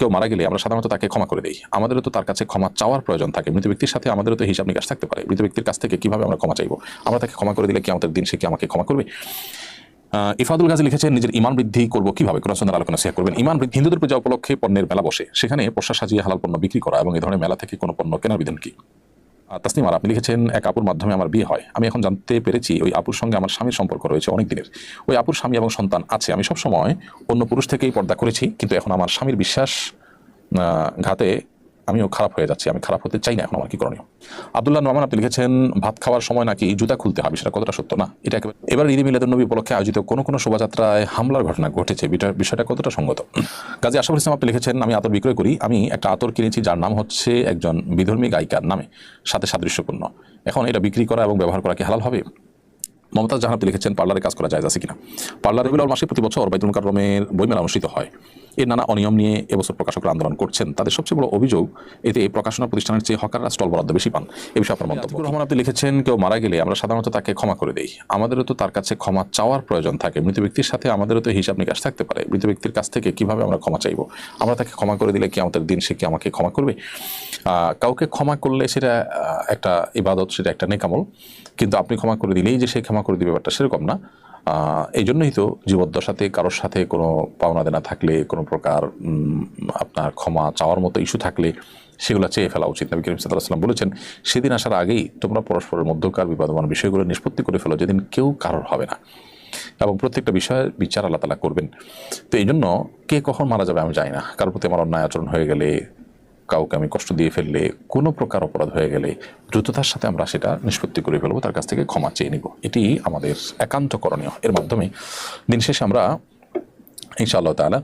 কেউ মারা গেলে আমরা সাধারণত তাকে ক্ষমা করে দিই। আমাদেরও তো তার কাছে ক্ষমা চাওয়ার প্রয়োজন থাকে। মৃত ব্যক্তির সাথে আমাদেরও তো হিসাব নিকাশ থাকতে পারে। মৃত ব্যক্তির কাছ থেকে কীভাবে আমরা ক্ষমা চাইব? আমরা তাকে ক্ষমা করে দিলে কি আমাদের দিন সে কি আমাকে ক্ষমা করবে? ইফাদুল গাজী লিখেছেন, নিজের ইমান বৃদ্ধি করব কীভাবে? সন্ধ্যার আলোচনা শেয়ার করবেন। ইমান বৃদ্ধি হিন্দুদের পূজা উপলক্ষে পণ্যের মেলা বসে। সেখানে পোশাক সাজিয়ে হালাল পণ্য বিক্রি করা এবং এই ধরনের মেলা থেকে কোনো পণ্য কেনার বিধান কি? তাসনিম আর আপনি লিখেছেন, এক আপুর মাধ্যমে আমার বিয়ে হয়। আমি এখন জানতে পেরেছি ওই আপুর সঙ্গে আমার স্বামীর সম্পর্ক রয়েছে অনেক দিনের ওই আপুর স্বামী এবং সন্তান আছে। আমি সব সময় অন্য পুরুষ থেকেই পর্দা করেছি, কিন্তু এখন আমার স্বামীর বিশ্বাস ঘাতে আমিও খারাপ হয়ে যাচ্ছি, আমি খারাপ হতে চাই না এখন আমার, কি করণীয়? আব্দুল্লাহ নোমান, আপনি লিখেছেন, ভাত খাওয়ার সময় নাকি জুতা খুলতে হবে, সেটা কতটা সত্য? না, এটা একেবারে এবার ঈদ মিলাদুল নবী উপলক্ষে আয়োজিত কোনো কোনো শোভাযাত্রায় হামলার ঘটনা ঘটেছে বিষয়টা কতটা সঙ্গত? কাজী আশাফুল ইসলাম, আপনি লিখেছেন, আমি আতর বিক্রয় করি, আমি একটা আতর কিনেছি যার নাম হচ্ছে একজন বিধর্মী গায়িকার নামে, সাথে সাদৃশ্যপূর্ণ। এখন এটা বিক্রি করা এবং ব্যবহার করা কি হালাল হবে? মমতাজ জাহান, আপনি লিখেছেন, পার্লারে কাজ করা যায় আছে কিনা? পার্লার রেগুলার মাসে প্রতি বছর বাইতুল মুকাররমের বইমেলা অনুষ্ঠিত হয়। এর নানা অনিয়ম নিয়ে এবছর প্রকাশকরা আন্দোলন করছেন। তাদের সবচেয়ে বড় অভিযোগ, এতে প্রকাশনা প্রতিষ্ঠানের চেয়ে হকাররা স্টল বরাদ্দ বেশি পান। এ বিষয়ে আপনার মন্তব্য রহমান, আপনি লিখেছেন, কেউ মারা গেলে আমরা সাধারণত তাকে ক্ষমা করে দিই। আমাদেরও তো তার কাছে ক্ষমা চাওয়ার প্রয়োজন থাকে। মৃত ব্যক্তির সাথে আমাদেরও তো হিসাব নিকাশ থাকতে পারে। মৃত ব্যক্তির কাছ থেকে কীভাবে আমরা ক্ষমা চাইব? আমরা তাকে ক্ষমা করে দিলে কি আমাদের দিন সে কি আমাকে ক্ষমা করবে? কাউকে ক্ষমা করলে সেটা একটা ইবাদত, সেটা একটা নেকামল। কিন্তু আপনি ক্ষমা করে দিলেই যে সে ক্ষমা করে দিবে ব্যাপারটা সেরকম না। এই জন্যই তো জীবদ্দশাতে কারোর সাথে কোনো পাওনা দেনা থাকলে, কোনো প্রকার আপনার ক্ষমা চাওয়ার মতো ইস্যু থাকলে সেগুলো চেয়ে ফেলা উচিত। নবী করিম সাল্লাহ সাল্লাম বলেছেন, সেদিন আসার আগেই তোমরা পরস্পরের মধ্যকার বিবাদমান বিষয়গুলো নিষ্পত্তি করে ফেলো, যেদিন কেউ কারোর হবে না। এবং প্রত্যেকটা বিষয়ের বিচার আল্লাহ তালা করবেন। তো এই জন্য কে কখন মারা যাবে আমি জানি না। কারোর প্রতি আমার অন্যায় আচরণ হয়ে গেলে কাউকে আমি কষ্ট দিয়ে ফেললে কোনো প্রকার অপরাধ হয়ে গেলে দ্রুততার সাথে আমরা সেটা নিষ্পত্তি করে ফেলব, তার কাছ থেকে ক্ষমা চেয়ে নিব। এটি আমাদের একান্ত করণীয়। এর মাধ্যমে দিন শেষে আমরা ইনশাআল্লাহ তালা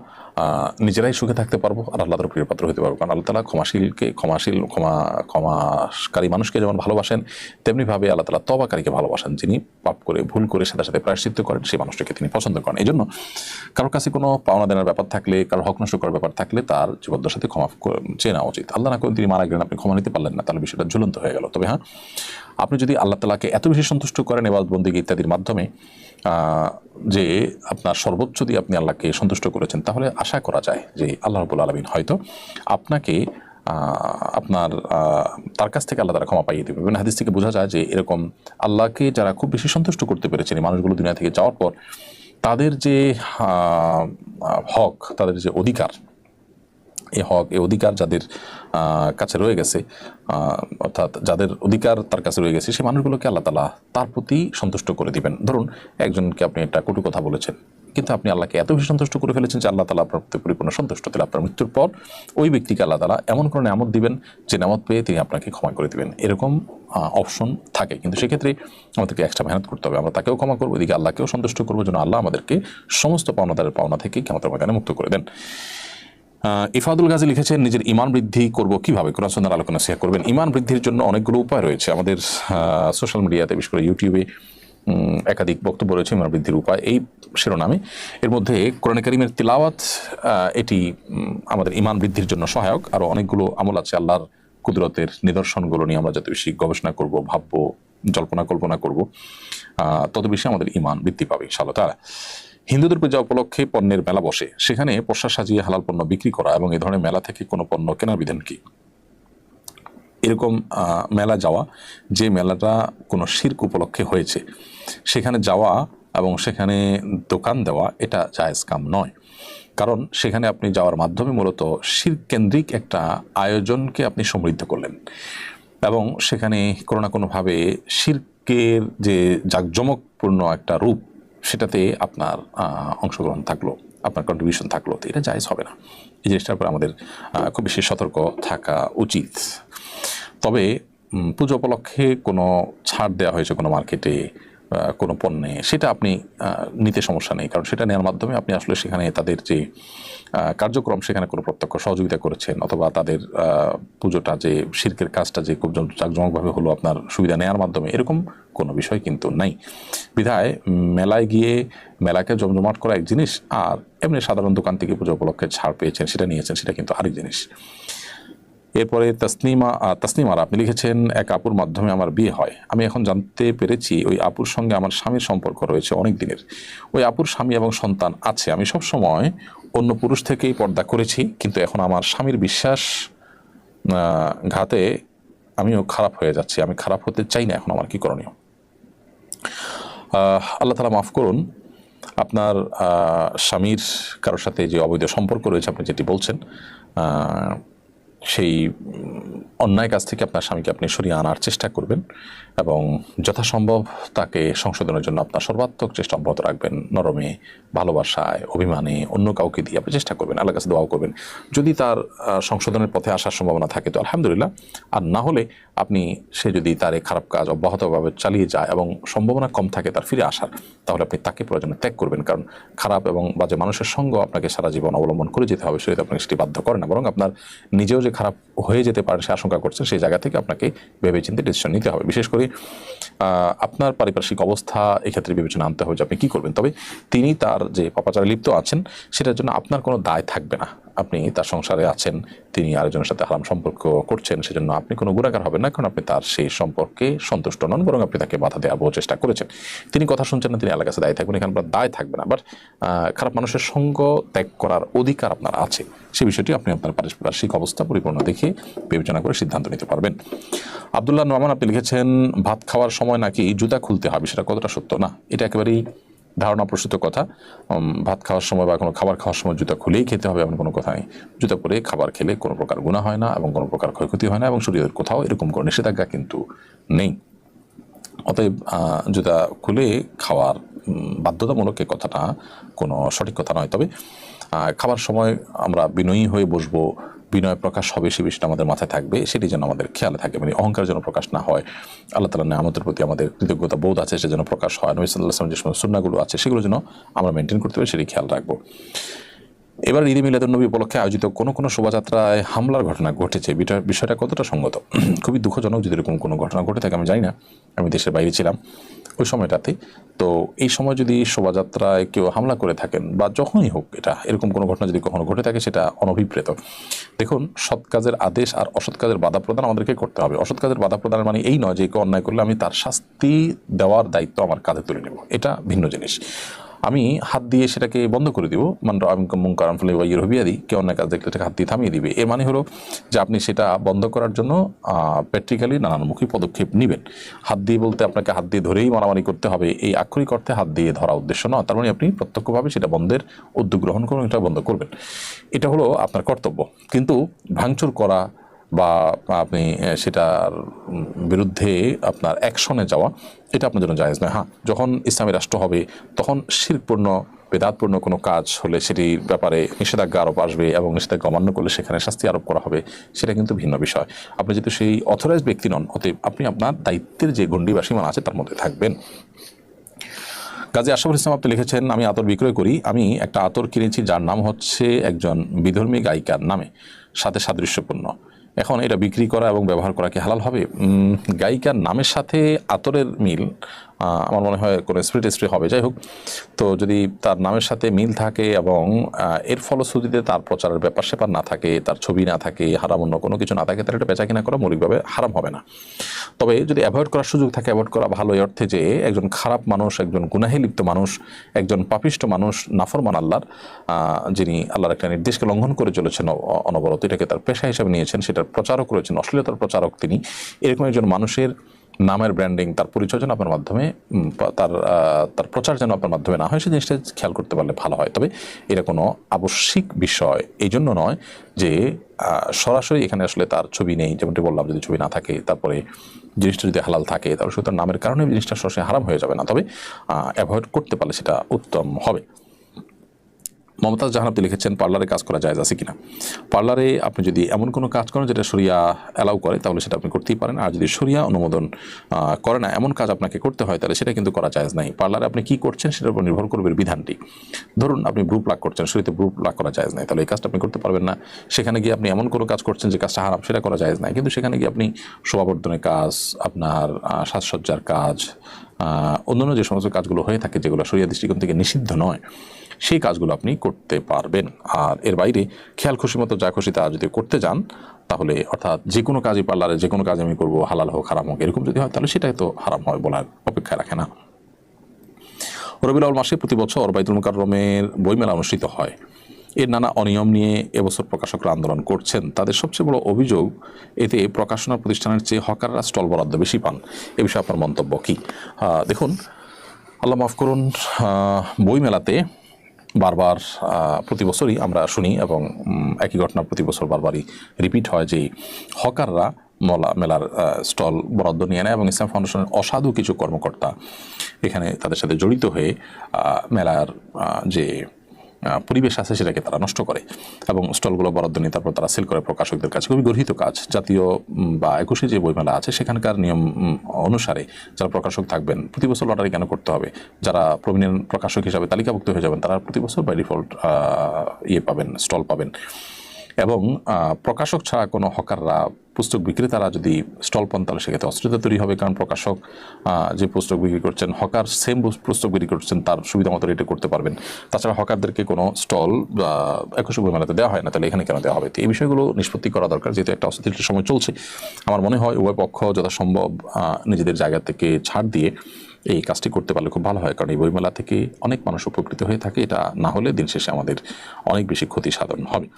নিজেরাই সুখে থাকতে পারব আর আল্লাহ প্রিয় পাত্র হতে পারব। কারণ আল্লাহ তালা ক্ষমাশীলকে, ক্ষমাশীল, ক্ষমা ক্ষমাকারী মানুষকে যেমন ভালোবাসেন তেমনিভাবে আল্লাহ তালা তবাকারীকে ভালোবাসেন। যিনি পাপ করে, ভুল করে সাথে সাথে প্রায়শ্চিত্ত করেন, সেই মানুষটাকে তিনি পছন্দ করেন। এই জন্য কারোর কাছে কোনো পাওনা দেনার ব্যাপার থাকলে, কারোর হক নষ্ট করার ব্যাপার থাকলে তার জীবদ্দশার সাথে ক্ষমা চেয়ে নেওয়া উচিত। আল্লাহ না করেন তিনি মারা গেলেন, আপনি ক্ষমা নিতে পারলেন না, তাহলে বিষয়টা ঝুলন্ত হয়ে গেল। তবে হ্যাঁ আপনি যদি আল্লাহ তালাকে এত বেশি সন্তুষ্ট করেন এবার বন্দিগি ইত্যাদির মাধ্যমে যে আপনার সর্বোচ্চ দিয়ে আপনি আল্লাহকে সন্তুষ্ট করেছেন, তাহলে আশা করা যায় যে আল্লাহ রবুল আলমিন হয়তো আপনাকে আপনার তার কাছ থেকে আল্লাহ তারা ক্ষমা পাইয়ে দেবে। হাদিস থেকে বোঝা যায় যে এরকম আল্লাহকে যারা খুব বেশি সন্তুষ্ট করতে পেরেছেন এই মানুষগুলো দুনিয়া থেকে যাওয়ার পর, তাদের যে হক, তাদের যে অধিকার, এই হক এ অধিকার যাদের কাছে রয়ে গেছে। অর্থাৎ যাদের অধিকার তার কাছে রয়ে গেছে, সেই মানুষগুলোকে আল্লাহ তালা তার প্রতি সন্তুষ্ট করে দিবেন। ধরুন, একজনকে আপনি একটা কটু কথা বলেছেন, কিন্তু আপনি আল্লাহকে এত বেশি সন্তুষ্ট করে ফেলেছেন যে আল্লাহ তালা আপনার প্রতি পরিপূর্ণ সন্তুষ্ট। তাহলে আপনার মৃত্যুর পর ওই ব্যক্তিকে আল্লাহ তালা এমন কোনো নামত দিবেন যে নামত পেয়ে তিনি আপনাকে ক্ষমা করে দিবেন। এরকম অপশন থাকে। কিন্তু সেক্ষেত্রে আমাদেরকে এক্সট্রা মেহনত করতে হবে। আমরা তাকেও ক্ষমা করব এদিকে আল্লাহকেও সন্তুষ্ট করব, যেন আল্লাহ আমাদেরকে সমস্ত পাওনাদারের পাওনা থেকে ক্ষমতার ময়দানে মুক্ত করে দেন। ইফাদুল গাজী লিখেছেন, নিজের ইমান বৃদ্ধি করব কীভাবে? সুন্নাহর আলোচনা শেয়ার করবেন। ইমান বৃদ্ধির জন্য অনেকগুলো উপায় রয়েছে। আমাদের সোশ্যাল মিডিয়াতে বিশেষ করে ইউটিউবে একাধিক বক্তব্য রয়েছে ইমান বৃদ্ধির উপায়। এই শিরোনামে এর মধ্যে কোরআন করিমের তিলাওয়াত এটি আমাদের ইমান বৃদ্ধির জন্য সহায়ক। আরও অনেকগুলো আমল আছে আল্লাহর কুদরতের নিদর্শনগুলো নিয়ে আমরা যত বেশি গবেষণা করব, ভাববো, জল্পনা কল্পনা করব। তত বেশি আমাদের ইমান বৃদ্ধি পাবে, ইনশাআল্লাহ তাআলা। হিন্দুদের পূজা উপলক্ষে পণ্যের মেলা বসে। সেখানে পোশাক সাজিয়ে হালাল পণ্য বিক্রি করা এবং এই ধরনের মেলা থেকে কোনো পণ্য কেনার বিধান কি? এরকম মেলা যাওয়া, যে মেলাটা কোনো শির্ক উপলক্ষে হয়েছে, সেখানে যাওয়া এবং সেখানে দোকান দেওয়া, এটা জায়েজ কাম নয়। কারণ সেখানে আপনি যাওয়ার মাধ্যমে মূলত শির্ক কেন্দ্রিক একটা আয়োজনকে আপনি সমৃদ্ধ করলেন। এবং সেখানে কোনো না কোনোভাবে শির্কের যে জাঁকজমকপূর্ণ একটা রূপ সেটাতে আপনার অংশগ্রহণ থাকল, আপনার কন্ট্রিবিউশন থাকল, তো এটা জায়জ হবে না। এই জিনিসটার উপর আমাদের খুব বেশি সতর্ক থাকা উচিত। তবে পুজো উপলক্ষে কোনো ছাড় দেওয়া হয়েছে কোনো মার্কেটে কোনো পণ্যে সেটা আপনি নিতে সমস্যা নেই। কারণ সেটা নেওয়ার মাধ্যমে আপনি আসলে সেখানে তাদের যে কার্যক্রম সেখানে কোনো প্রত্যক্ষ সহযোগিতা করেছেন অথবা তাদের পুজোটা যে, শিল্পের কাজটা যে, খুব জাঁকজমকভাবে হলো আপনার সুবিধা নেওয়ার মাধ্যমে, এরকম কোনো বিষয় কিন্তু নাই। বিধায় মেলায় গিয়ে মেলাকে জমজমাট করা এক জিনিস, আর এমনি সাধারণ দোকান থেকে পুজো উপলক্ষে ছাড় পেয়েছেন, সেটা নিয়েছেন, সেটা কিন্তু আরেক জিনিস। এরপরে তসনিমা তসনিমারা আপনি লিখেছেন, এক আপুর মাধ্যমে আমার বিয়ে হয়। আমি এখন জানতে পেরেছি ওই আপুর সঙ্গে আমার স্বামীর সম্পর্ক রয়েছে অনেক দিনের। ওই আপুর স্বামী এবং সন্তান আছে। আমি সব সময় অন্য পুরুষ থেকেই পর্দা করেছি, কিন্তু এখন আমার স্বামীর বিশ্বাস ঘাতে আমিও খারাপ হয়ে যাচ্ছি। আমি খারাপ হতে চাই না এখন আমার, কি করণীয়? আল্লাহ তালা মাফ করুন, আপনার স্বামীর কারোর সাথে যে অবৈধ সম্পর্ক রয়েছে, আপনি যেটি বলছেন সেই উম, অন্যায় কাজ থেকে আপনার স্বামীকে আপনি সরিয়ে আনার চেষ্টা করবেন এবং যথাসম্ভব তাকে সংশোধনের জন্য আপনার সর্বাত্মক চেষ্টা অব্যাহত রাখবেন। নরমে, ভালোবাসায়, অভিমানে অন্য কাউকে দিয়ে আপনি চেষ্টা করবেন আল্লাহ কাছে দোয়াও করবেন। যদি তার সংশোধনের পথে আসার সম্ভাবনা থাকে তো আলহামদুলিল্লাহ। আর না হলে আপনি, সে যদি তার এই খারাপ কাজ অব্যাহতভাবে চালিয়ে যায় এবং সম্ভাবনা কম থাকে তার ফিরে আসার, তাহলে আপনি তাকে প্রয়োজনে ত্যাগ করবেন। কারণ খারাপ এবং বাজে মানুষের সঙ্গ আপনাকে সারা জীবন অবলম্বন করে যেতে হবে সেটা আপনাকে সেটি বাধ্য করে না। বরং আপনার নিজেও যে খারাপ হয়ে যেতে পারে সে আশঙ্কা করছেন সেই জায়গা থেকে আপনাকে ভেবেচিন্তে ডিসিশন নিতে হবে। বিশেষ করে আপনার পারিপার্শ্বিক অবস্থা এক্ষেত্রে বিবেচনা আনতে হবে যে আপনি কী করবেন। তবে তিনি তার যে পাপাচারে লিপ্ত আছেন, সেটার জন্য আপনার কোনো দায় থাকবে না। আপনি তার সংসারে আছেন, তিনি আরেকজনের সাথে হারাম সম্পর্ক করছেন, সেজন্য আপনি কোনো গুণাকার হবেন না, কারণ আপনি তার সেই সম্পর্কে সন্তুষ্ট নন, বরং আপনি তাকে বাধা দেওয়ার চেষ্টা করেছেন। তিনি কথা শুনছেন না, তিনি আল্লাহ কাছে দায়ী থাকবেন, এখানে আপনার দায় থাকবে না। বাট খারাপ মানুষের সঙ্গ ত্যাগ করার অধিকার আপনার আছে। সেই বিষয়টি আপনি আপনার পারিপার্শ্বিক অবস্থা পরিপূর্ণ দেখে বিবেচনা করে সিদ্ধান্ত নিতে পারবেন। আবদুল্লাহ নোমান আপনি লিখেছেন, ভাত খাওয়ার সময় নাকি জুতা খুলতে হবে, সেটা কতটা সত্য? না, এটা একেবারেই ধারণা প্রসূত কথা। ভাত খাওয়ার সময় বা কোনো খাবার খাওয়ার সময় জুতা খুলেই খেতে হবে এমন কোনো কথা নেই জুতা পরে খাবার খেলে কোনো প্রকার গুণা হয় না এবং কোনো প্রকার ক্ষয়ক্ষতি হয় না এবং শরীরের কোথাও এরকম কোনো নিষেধাজ্ঞা কিন্তু নেই। অতএব জুতা খুলে খাওয়ার বাধ্যতামূলক এ কথাটা কোনো সঠিক কথা নয়। তবে খাবার সময় আমরা বিনয়ী হয়ে বসবো বিনয় প্রকাশ হবে, সে বিষয়টা আমাদের মাথায় থাকবে, সেটি যেন আমাদের খেয়ালে থাকে মানে অহংকার যেন প্রকাশ না হয়। আল্লাহ তালা আমাদের প্রতি আমাদের কৃতজ্ঞতা বোধ আছে সে যেন প্রকাশ হয়। নবী সাল্লাহ যে সমস্ত সুন্নাগুলো আছে, সেগুলো যেন আমরা মেনটেন করতে পারি, সেটি খেয়াল রাখব। এবার ঈদে মিলাদুন্নবী উপলক্ষে আয়োজিত কোনো কোনো শোভাযাত্রায় হামলার ঘটনা ঘটেছে বিষয়টা কতটা সঙ্গত? খুবই দুঃখজনক যদি এরকম কোনো ঘটনা ঘটে থাকে, আমি জানি না। আমি দেশের বাইরে ছিলাম। ওই সময়টাতে তো এই সময় যদি শোভাযাত্রায় কেউ হামলা করে থাকেন, বা যখনই হোক এটা, এরকম কোনো ঘটনা যদি কখনো ঘটে থাকে, সেটা অনভিপ্রেত। দেখুন, সৎ কাজের আদেশ আর অসৎ কাজের বাধা প্রদান আমাদেরকে করতে হবে। অসৎ কাজের বাধা প্রদানের মানে এই নয় যে কেউ অন্যায় করলে আমি তার শাস্তি দেওয়ার দায়িত্ব আমার কাঁধে তুলে নেব। এটা ভিন্ন জিনিস। আমি হাত দিয়ে সেটাকে বন্ধ করে দিব। মান আমি মুঙ্কার আমফলে ওয়াইয়ের হবিয়া দিই কেউ অন্য কাজ দেখলে সেটাকে হাত দিয়ে থামিয়ে দিবে। এর মানে হলো যে আপনি সেটা বন্ধ করার জন্য প্র্যাকটিক্যালি নানানমুখী পদক্ষেপ নেবেন। হাত দিয়ে বলতে আপনাকে হাত দিয়ে ধরেই মারামারি করতে হবে। এই আক্ষরিক অর্থে হাত দিয়ে ধরা উদ্দেশ্য নয়। তার মানে আপনি প্রত্যক্ষভাবে সেটা বন্ধের উদ্যোগ গ্রহণ করুন, এটা বন্ধ করবেন। এটা হলো আপনার কর্তব্য। কিন্তু ভাঙচুর করা বা আপনি সেটার বিরুদ্ধে আপনার অ্যাকশনে যাওয়া, এটা আপনার জন্য জায়েজ নয়। হ্যাঁ যখন ইসলামী রাষ্ট্র হবে, তখন শিরপূর্ণ বেদাতপূর্ণ কোনো কাজ হলে সেটির ব্যাপারে নিষেধাজ্ঞা আরোপ আসবে এবং নিষেধাজ্ঞা অমান্য করলে সেখানে শাস্তি আরোপ করা হবে, সেটা কিন্তু ভিন্ন বিষয়। আপনি যেহেতু সেই অথরাইজ ব্যক্তি নন, অতএব আপনি আপনার দায়িত্বের যে গণ্ডি সীমানা আছে তার মধ্যে থাকবেন। কাজী আশরাফুল ইসলাম আপনি লিখেছেন, আমি আতর বিক্রয় করি, আমি একটা আতর কিনেছি যার নাম হচ্ছে একজন বিধর্মী গায়িকার নামে, সাথে সাদৃশ্যপূর্ণ। এখন এটা বিক্রি করা এবং ব্যবহার করা কি হালাল হবে? গায়িকার নামের সাথে আতরের মিল আমার মনে হয় কোনো স্প্রে টেস্প্রে হবে। যাই হোক, তো যদি তার নামের সাথে মিল থাকে এবং এর ফলশ্রুতিতে তার প্রচারের ব্যাপার স্যাপার না থাকে, তার ছবি না থাকে, হারাম অন্য কোনো কিছু না থাকে, তাহলে এটা বেচা কিনা করা মৌলিকভাবে হারাম হবে না। তবে যদি অ্যাভয়েড করার সুযোগ থাকে অ্যাভয়েড করা ভালো এই অর্থে যে একজন খারাপ মানুষ, একজন গুনাহে লিপ্ত মানুষ, একজন পাপিষ্ট মানুষ, নাফরমান আল্লাহর যিনি আল্লাহর একটা নির্দেশকে লঙ্ঘন করে চলেছেন অনবরত, এটাকে তার পেশা হিসেবে নিয়েছেন, সেটার প্রচারক রয়েছেন, অশ্লীলতার প্রচারক তিনি, এরকম একজন মানুষের নামের ব্র্যান্ডিং তার পরিচয় যেন আপনার মাধ্যমে তার তার প্রচার যেন আপনার মাধ্যমে না হয় সেই জিনিসটা খেয়াল করতে পারলে ভালো হয়। তবে এটা কোনো আবশ্যিক বিষয়। এই জন্য নয় যে সরাসরি এখানে আসলে তার ছবি নেই, যেমনটি বললাম যদি ছবি না থাকে, তারপরে জিনিসটা যদি হালাল থাকে, তাহলে শুধু তার নামের কারণে জিনিসটা সরাসরি হারাম হয়ে যাবে না। তবে অ্যাভয়েড করতে পারলে সেটা উত্তম হবে। মমতাজ জাহান লিখেছেন, পার্লারে কাজ করা যায় আছে কিনা? পার্লারে আপনি যদি এমন কোনো কাজ করেন যেটা সরিয়া অ্যালাউ করে, তাহলে সেটা আপনি করতেই পারেন। আর যদি সরিয়া অনুমোদন করে না, এমন কাজ আপনাকে করতে হয়, তাহলে সেটা কিন্তু করা যায় নাই। পার্লারে আপনি কি করছেন সেটার উপর নির্ভর করবে বিধানটি। ধরুন, আপনি ব্রু প্লাক করছেন শরীরে ব্রু প্লাক করা যায় নাই, তাহলে এই কাজটা আপনি করতে পারবেন না। সেখানে গিয়ে আপনি এমন কোনো কাজ করছেন যে কাজটা হারাম, সেটা করা যায় নাই। কিন্তু সেখানে গিয়ে আপনি শোভাবর্ধনের কাজ, আপনার সাজসজ্জার কাজ অন্যান্য যে সমস্ত কাজগুলো হয়ে থাকে, যেগুলো সরিয়া দৃষ্টিকোণ থেকে নিষিদ্ধ নয়, সেই কাজগুলো আপনি করতে পারবেন। আর এর বাইরে খেয়াল খুশি মতো যা খুশি তা যদি করতে যান, তাহলে অর্থাৎ যে কোনো কাজই পার্লারে যে কোনো কাজ আমি করব, হালাল হোক, হারাম হোক, এরকম যদি হয়, তাহলে সেটাই তো হারাম হয় বলার অপেক্ষা রাখে না। রবিউল মাসে প্রতি বছর বাইতুল মুকাররমের বইমেলা অনুষ্ঠিত হয়। এর নানা অনিয়ম নিয়ে এবছর প্রকাশকরা আন্দোলন করছেন। তাদের সবচেয়ে বড় অভিযোগ, এতে প্রকাশনা প্রতিষ্ঠানের চেয়ে হকাররা স্টল বরাদ্দ বেশি পান। এ বিষয়ে আপনার মন্তব্য কী? দেখুন, আল্লাহ মাফ করুন বইমেলাতে বারবার প্রতি বছরই আমরা শুনি এবং একই ঘটনা প্রতি বছর বারবারই রিপিট হয় যে হকাররা মলা, মেলার স্টল বরাদ্দ নিয়ে নেয় এবং ইসলাম ফাউন্ডেশনের অসাধু কিছু কর্মকর্তা এখানে তাদের সাথে জড়িত হয়ে মেলার যে পরিবেশ আছে সেটাকে তারা নষ্ট করে এবং স্টলগুলো বরাদ্দ নিয়ে তারপর তারা সেল করে প্রকাশকদের কাছে। খুবই গর্হিত কাজ। জাতীয় বা একুশে যে বইমেলা আছে, সেখানকার নিয়ম অনুসারে যারা প্রকাশক থাকবেন, প্রতি বছর লটারি কেন করতে হবে? যারা প্রমিনেন্ট প্রকাশক হিসাবে তালিকাভুক্ত হয়ে যাবেন, তারা প্রতি বছর বাই ডিফল্ট ইয়ে পাবেন স্টল পাবেন। এবং প্রকাশক ছাড়া কোনো হকাররা, পুস্তক বিক্রেতারা যদি স্টল পান, তাহলে সেক্ষেত্রে অস্থিরতা তৈরি হবে। কারণ প্রকাশক যে পুস্তক বিক্রি করছেন, হকার সেম পুস্তক বিক্রি করছেন, তার সুবিধা মতো রেটে করতে পারবেন। তাছাড়া হকারদেরকে কোনো স্টল একুশে বই মেলাতে দেওয়া হয় না, তাহলে এখানে কেন দেওয়া হবে? তো এই বিষয়গুলো নিষ্পত্তি করা দরকার, যেহেতু একটা অস্থিতিশীল সময় চলছে। আমার মনে হয় উভয় পক্ষ যথাসম্ভব নিজেদের জায়গা থেকে ছাড় দিয়ে এই কাজটি করতে পারলে খুব ভালো হয়। কারণ এই বইমেলা থেকে অনেক মানুষ উপকৃত হয়ে থাকে। এটা না হলে দিন শেষে আমাদের অনেক বেশি ক্ষতি সাধন হবে।